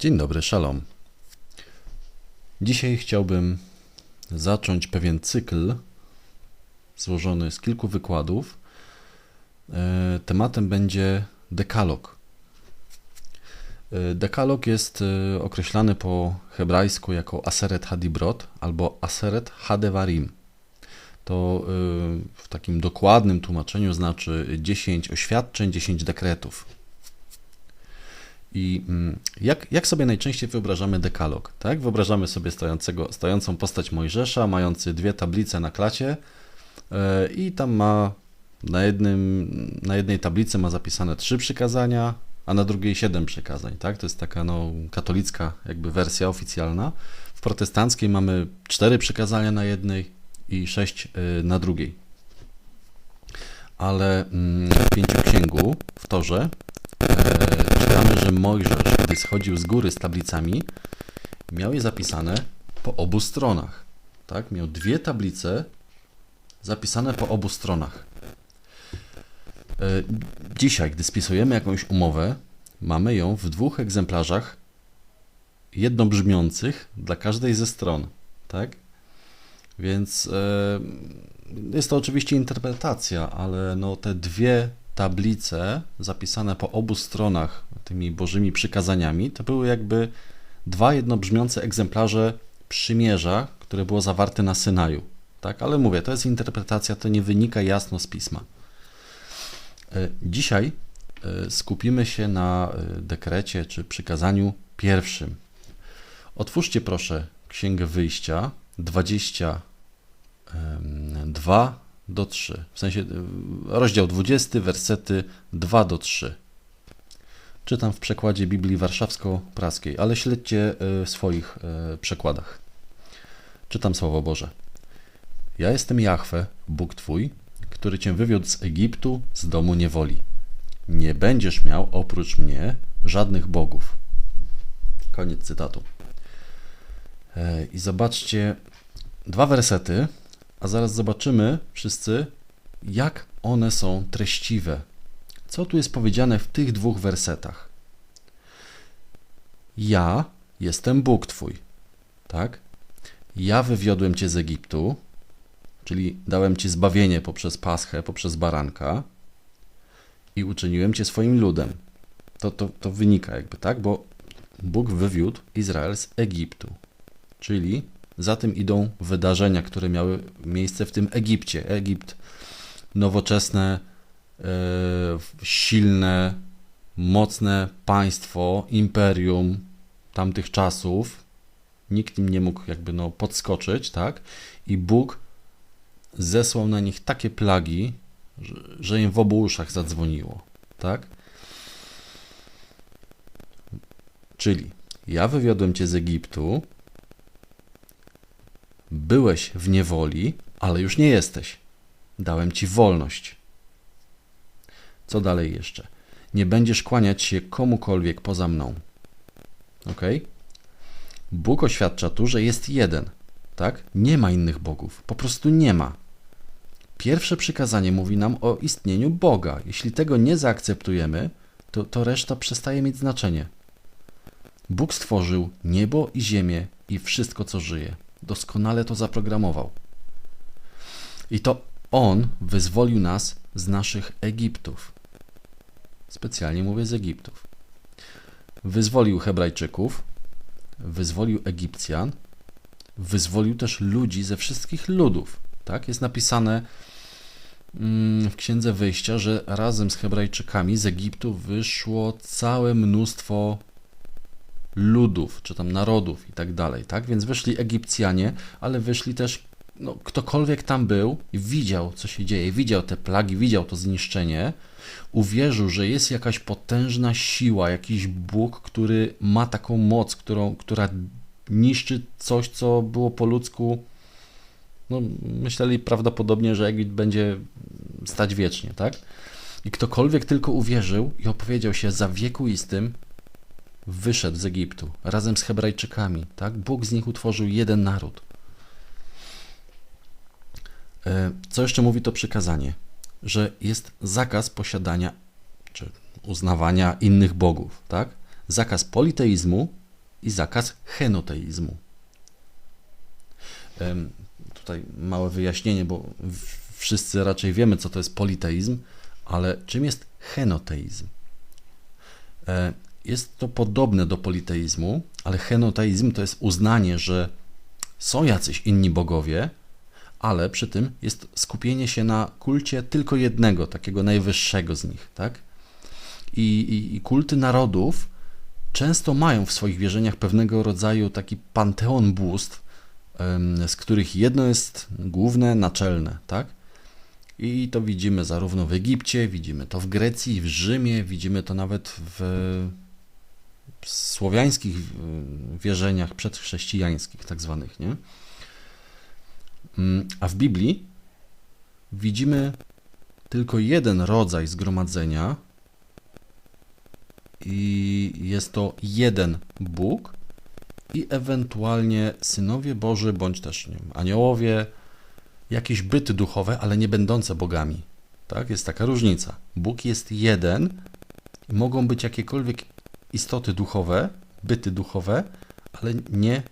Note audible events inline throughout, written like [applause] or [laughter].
Dzień dobry, szalom. Dzisiaj chciałbym zacząć pewien cykl złożony z kilku wykładów. E, Tematem będzie dekalog. E, Dekalog jest e, określany po hebrajsku jako Aseret Hadibrot albo Aseret Hadevarim. To w takim dokładnym tłumaczeniu znaczy 10 oświadczeń, 10 dekretów. I mm, jak, jak sobie najczęściej wyobrażamy dekalog? Tak? Wyobrażamy sobie stojącego, stojącą postać Mojżesza, mający dwie tablice na klacie e, i tam ma na, jednym, na jednej tablicy ma zapisane trzy przykazania, a na drugiej siedem przykazań. Tak? To jest taka no, katolicka jakby wersja oficjalna. W protestanckiej mamy cztery przykazania na jednej i sześć e, na drugiej. Ale mm, w pięcioksięgu, w Torze, e, czytamy, że Mojżesz, gdy schodził z góry z tablicami, miał je zapisane po obu stronach. Tak? Miał dwie tablice zapisane po obu stronach. E, Dzisiaj, gdy spisujemy jakąś umowę, mamy ją w dwóch egzemplarzach jednobrzmiących dla każdej ze stron. Tak? Więc e, jest to oczywiście interpretacja, ale no te dwie tablice zapisane po obu stronach tymi bożymi przykazaniami to były jakby dwa jednobrzmiące egzemplarze przymierza, które było zawarte na Synaju. Tak, ale mówię, to jest interpretacja, to nie wynika jasno z pisma. E, Dzisiaj e, skupimy się na e, dekrecie czy przykazaniu pierwszym. Otwórzcie proszę Księgę Wyjścia 22 do 3. W sensie rozdział 20, wersety 2 do 3. Czytam w przekładzie Biblii Warszawsko-Praskiej, ale śledźcie y, w swoich y, przekładach. Czytam Słowo Boże. Ja jestem Jahwe, Bóg Twój, który Cię wywiódł z Egiptu, z domu niewoli. Nie będziesz miał oprócz mnie żadnych bogów. Koniec cytatu. E, I zobaczcie dwa wersety, a zaraz zobaczymy wszyscy, jak one są treściwe. Co tu jest powiedziane w tych dwóch wersetach? Ja jestem Bóg Twój, tak? Ja wywiodłem Cię z Egiptu, czyli dałem Ci zbawienie poprzez Paschę, poprzez baranka i uczyniłem Cię swoim ludem. To, to, to wynika jakby, tak? Bo Bóg wywiódł Izrael z Egiptu, czyli za tym idą wydarzenia, które miały miejsce w tym Egipcie. Egipt, nowoczesne, silne, mocne państwo, imperium tamtych czasów. Nikt im nie mógł jakby no podskoczyć, tak? I Bóg zesłał na nich takie plagi, że, że im w obu uszach zadzwoniło, tak? Czyli ja wywiodłem cię z Egiptu, Byłeś w niewoli, ale już nie jesteś. Dałem ci wolność. Co dalej jeszcze? Nie będziesz kłaniać się komukolwiek poza mną. Ok? Bóg oświadcza tu, że jest jeden. Tak? Nie ma innych bogów. Po prostu nie ma. Pierwsze przykazanie mówi nam o istnieniu Boga. Jeśli tego nie zaakceptujemy, to, to reszta przestaje mieć znaczenie. Bóg stworzył niebo i ziemię i wszystko, co żyje doskonale to zaprogramował. I to On wyzwolił nas z naszych Egiptów. Specjalnie mówię z Egiptów. Wyzwolił Hebrajczyków, wyzwolił Egipcjan, wyzwolił też ludzi ze wszystkich ludów. Tak? Jest napisane mm, w Księdze Wyjścia, że razem z Hebrajczykami z Egiptu wyszło całe mnóstwo ludów, czy tam narodów i tak dalej, tak? Więc wyszli Egipcjanie, ale wyszli też no, ktokolwiek tam był widział, co się dzieje, widział te plagi, widział to zniszczenie, uwierzył, że jest jakaś potężna siła, jakiś Bóg, który ma taką moc, którą, która niszczy coś, co było po ludzku. No, myśleli prawdopodobnie, że Egipt będzie stać wiecznie, tak? I ktokolwiek tylko uwierzył i opowiedział się za wiekuistym, wyszedł z Egiptu razem z Hebrajczykami. Tak? Bóg z nich utworzył jeden naród. E, co jeszcze mówi to przykazanie? Że jest zakaz posiadania czy uznawania innych bogów. Tak? Zakaz politeizmu i zakaz henoteizmu. Tutaj małe wyjaśnienie, bo wszyscy raczej wiemy, co to jest politeizm, ale czym jest henoteizm? E, jest to podobne do politeizmu, ale henoteizm to jest uznanie, że są jacyś inni bogowie, ale przy tym jest skupienie się na kulcie tylko jednego, takiego najwyższego z nich, tak? I, i, i kulty narodów często mają w swoich wierzeniach pewnego rodzaju taki panteon bóstw, z których jedno jest główne, naczelne, tak? I to widzimy zarówno w Egipcie, widzimy to w Grecji, w Rzymie, widzimy to nawet w słowiańskich wierzeniach przedchrześcijańskich, tak zwanych, nie? Mm, a w Biblii widzimy tylko jeden rodzaj zgromadzenia, i jest to jeden Bóg i ewentualnie synowie Boży, bądź też nie aniołowie, jakieś byty duchowe, ale nie będące bogami. Tak? Jest taka różnica. Bóg jest jeden mogą być jakiekolwiek istoty duchowe, byty duchowe, ale nie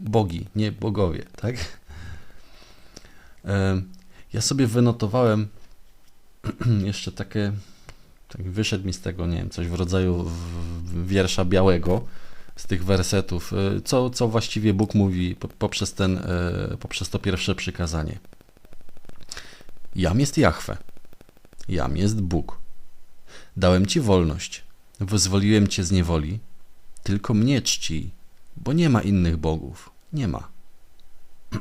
bogi, nie bogowie. Tak? Ja sobie wynotowałem [clears throat] jeszcze takie tak wyszedł mi z tego, nie wiem, coś w rodzaju wiersza białego, z tych wersetów, y, co, co właściwie Bóg mówi poprzez, ten, y, poprzez to pierwsze przykazanie. Jam jest Jahwe, jam jest Bóg. Dałem Ci wolność, wyzwoliłem Cię z niewoli, tylko mnie czci, bo nie ma innych bogów. Nie ma. [clears throat]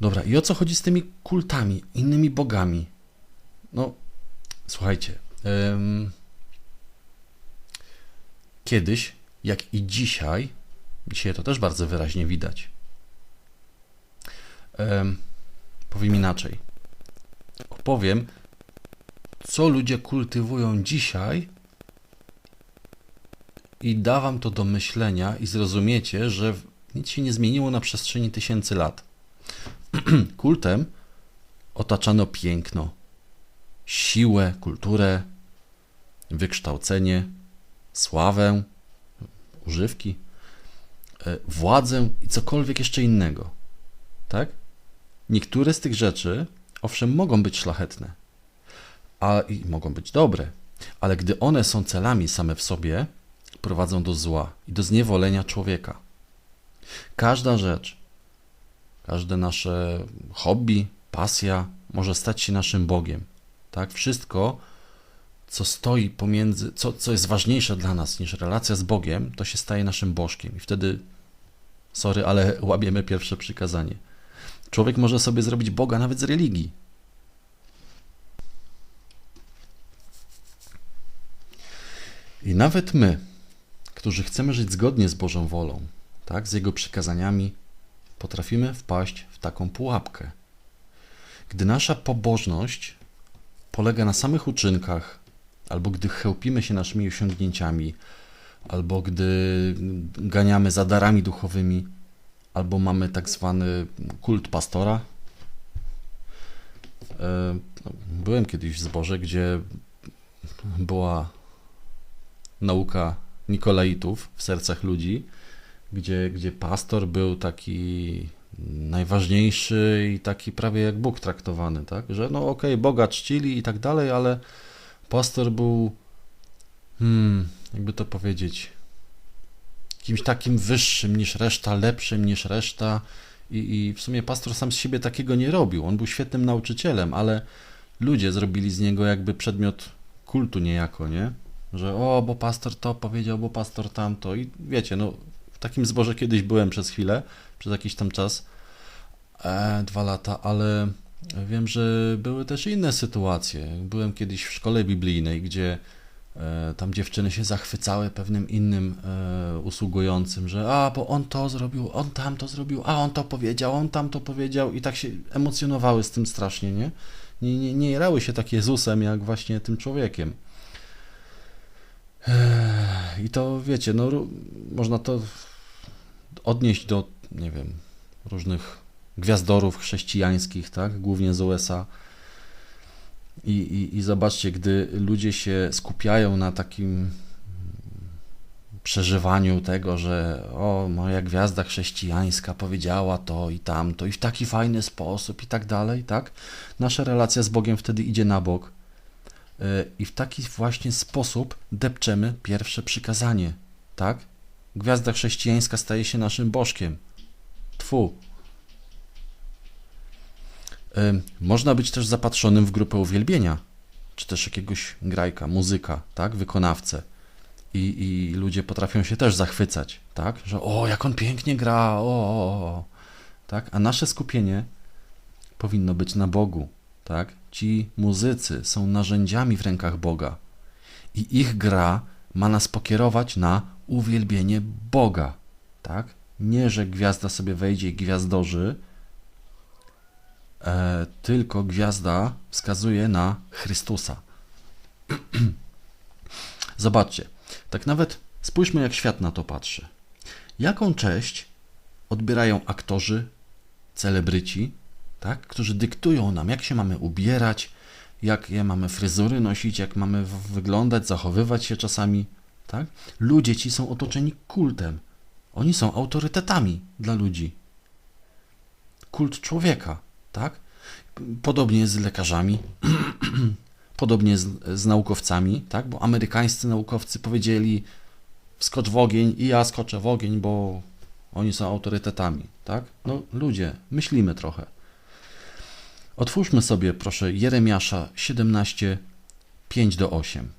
Dobra, i o co chodzi z tymi kultami, innymi bogami? No, Słuchajcie, kiedyś, jak i dzisiaj, dzisiaj to też bardzo wyraźnie widać. powiem inaczej. Opowiem, co ludzie kultywują dzisiaj i da wam to do myślenia i zrozumiecie, że nic się nie zmieniło na przestrzeni tysięcy lat. [clears throat] Kultem otaczano piękno, siłę, kulturę, wykształcenie, sławę, używki, e, władzę i cokolwiek jeszcze innego. Tak? Niektóre z tych rzeczy, owszem, mogą być szlachetne, a i mogą być dobre, ale gdy one są celami same w sobie, prowadzą do zła i do zniewolenia człowieka. Każda rzecz, każde nasze hobby, pasja może stać się naszym Bogiem. Tak? Wszystko, co stoi pomiędzy, co, co jest ważniejsze dla nas niż relacja z Bogiem, to się staje naszym bożkiem. I wtedy, sorry, ale [laughs] łabiemy pierwsze przykazanie. Człowiek może sobie zrobić Boga nawet z religii. I nawet my, którzy chcemy żyć zgodnie z Bożą wolą, tak, z Jego przykazaniami, potrafimy wpaść w taką pułapkę. Gdy nasza pobożność polega na samych uczynkach, albo gdy chełpimy się naszymi osiągnięciami, albo gdy ganiamy za darami duchowymi, albo mamy tak zwany kult pastora. E, no, byłem kiedyś w zborze, gdzie była nauka Nikolaitów w sercach ludzi, gdzie, gdzie pastor był taki najważniejszy i taki prawie jak Bóg traktowany, tak? Że no okej, okay, Boga czcili i tak dalej, ale pastor był, hmm, jakby to powiedzieć, kimś takim wyższym niż reszta, lepszym niż reszta i, i w sumie pastor sam z siebie takiego nie robił. On był świetnym nauczycielem, ale ludzie zrobili z niego jakby przedmiot kultu niejako, nie? Że o, bo pastor to powiedział, bo pastor tamto i wiecie, no takim zborze kiedyś byłem przez chwilę, przez jakiś tam czas, e, dwa lata, ale wiem, że były też inne sytuacje. Byłem kiedyś w szkole biblijnej, gdzie e, tam dziewczyny się zachwycały pewnym innym e, usługującym, że a, bo on to zrobił, on tam to zrobił, a on to powiedział, on tam to powiedział i tak się emocjonowały z tym strasznie, nie? Nie, nie, nie jarały się tak Jezusem, jak właśnie tym człowiekiem. I to wiecie, no można to odnieść do, nie wiem, różnych gwiazdorów chrześcijańskich, tak, głównie z USA. I, i, I zobaczcie, gdy ludzie się skupiają na takim przeżywaniu tego, że o, moja gwiazda chrześcijańska powiedziała to i tamto i w taki fajny sposób i tak dalej, tak? Nasza relacja z Bogiem wtedy idzie na bok yy, i w taki właśnie sposób depczemy pierwsze przykazanie, tak? Gwiazda chrześcijańska staje się naszym bożkiem. Tfu. Można być też zapatrzonym w grupę uwielbienia, czy też jakiegoś grajka, muzyka, tak? Wykonawcę i, i ludzie potrafią się też zachwycać, tak? Że o, jak on pięknie gra, o, o, o. Tak? A nasze skupienie powinno być na Bogu, tak? Ci muzycy są narzędziami w rękach Boga i ich gra ma nas pokierować na uwielbienie Boga, tak? Nie, że gwiazda sobie wejdzie i gwiazdorzy, e, tylko gwiazda wskazuje na Chrystusa. [clears throat] Zobaczcie, tak nawet spójrzmy, jak świat na to patrzy. Jaką cześć odbierają aktorzy, celebryci, tak? którzy dyktują nam, jak się mamy ubierać, jakie mamy fryzury nosić, jak mamy wyglądać, zachowywać się czasami. Tak? Ludzie ci są otoczeni kultem. Oni są autorytetami dla ludzi. Kult człowieka, tak? Podobnie jest z lekarzami, [clears throat] Podobnie z, z, naukowcami, tak? bo amerykańscy naukowcy powiedzieli skocz w ogień i ja skoczę w ogień, bo oni są autorytetami. Tak? No ludzie, myślimy trochę. Otwórzmy sobie proszę Jeremiasza 17, 5 do 8.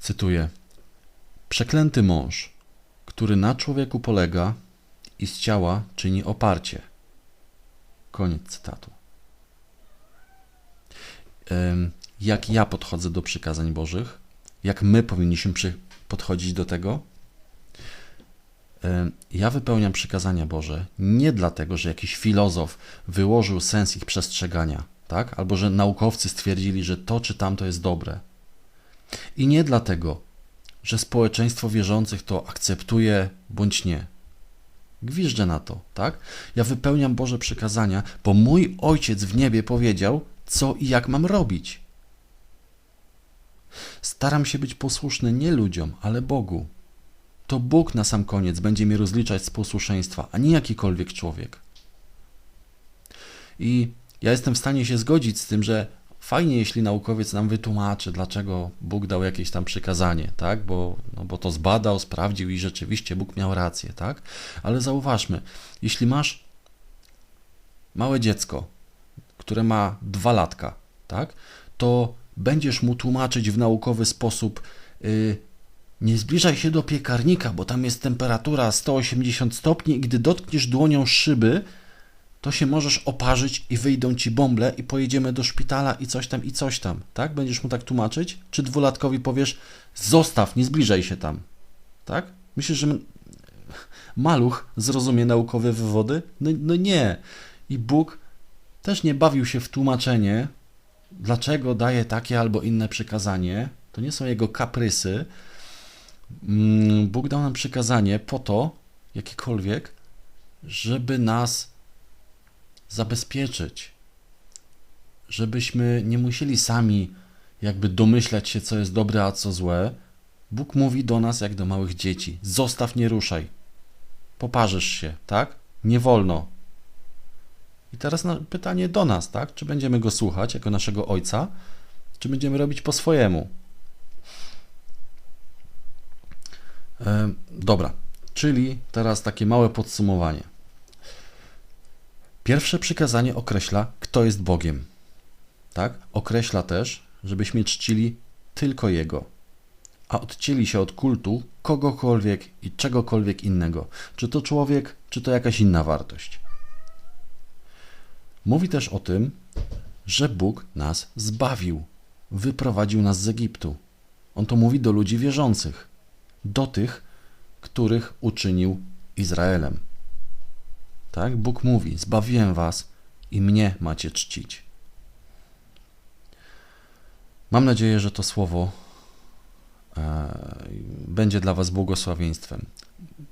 Cytuję. Przeklęty mąż, który na człowieku polega i z ciała czyni oparcie. Koniec cytatu jak ja podchodzę do przykazań Bożych, jak my powinniśmy podchodzić do tego. Ja wypełniam przykazania Boże nie dlatego, że jakiś filozof wyłożył sens ich przestrzegania, tak? albo że naukowcy stwierdzili, że to czy tamto jest dobre. I nie dlatego, że społeczeństwo wierzących to akceptuje bądź nie. Gwiżdżę na to, tak? Ja wypełniam Boże przykazania, bo mój Ojciec w niebie powiedział, co i jak mam robić. Staram się być posłuszny nie ludziom, ale Bogu. To Bóg na sam koniec będzie mnie rozliczać z posłuszeństwa, a nie jakikolwiek człowiek. I ja jestem w stanie się zgodzić z tym, że fajnie, jeśli naukowiec nam wytłumaczy, dlaczego Bóg dał jakieś tam przykazanie, tak? Bo, no bo to zbadał, sprawdził i rzeczywiście Bóg miał rację, tak? Ale zauważmy, jeśli masz małe dziecko, które ma dwa latka, tak, to będziesz mu tłumaczyć w naukowy sposób, yy, nie zbliżaj się do piekarnika, bo tam jest temperatura 180 stopni i gdy dotkniesz dłonią szyby, to się możesz oparzyć i wyjdą ci bąble i pojedziemy do szpitala i coś tam, i coś tam, tak? Będziesz mu tak tłumaczyć? Czy dwulatkowi powiesz, zostaw, nie zbliżaj się tam, tak? Myślisz, że maluch zrozumie naukowe wywody? No, no nie. I Bóg też nie bawił się w tłumaczenie, dlaczego daje takie albo inne przykazanie. To nie są jego kaprysy. Mm, Bóg dał nam przykazanie po to, jakiekolwiek, żeby nas zabezpieczyć, żebyśmy nie musieli sami jakby domyślać się, co jest dobre, a co złe. Bóg mówi do nas jak do małych dzieci: zostaw, nie ruszaj. Poparzysz się, tak? Nie wolno. I teraz pytanie do nas, tak? Czy będziemy go słuchać jako naszego ojca, czy będziemy robić po swojemu? E, dobra, czyli teraz takie małe podsumowanie. Pierwsze przykazanie określa, kto jest Bogiem. Tak? Określa też, żebyśmy czcili tylko Jego, a odcięli się od kultu kogokolwiek i czegokolwiek innego. Czy to człowiek, czy to jakaś inna wartość. Mówi też o tym, że Bóg nas zbawił, wyprowadził nas z Egiptu. On to mówi do ludzi wierzących, do tych, których uczynił Izraelem. Tak? Bóg mówi: Zbawiłem was i mnie macie czcić. Mam nadzieję, że to słowo e, będzie dla Was błogosławieństwem.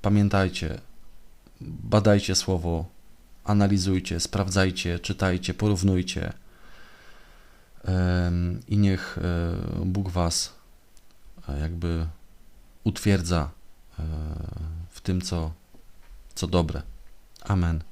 Pamiętajcie, badajcie słowo analizujcie, sprawdzajcie, czytajcie, porównujcie i niech e, Bóg Was e, jakby utwierdza e, w tym, co, co dobre. Amen.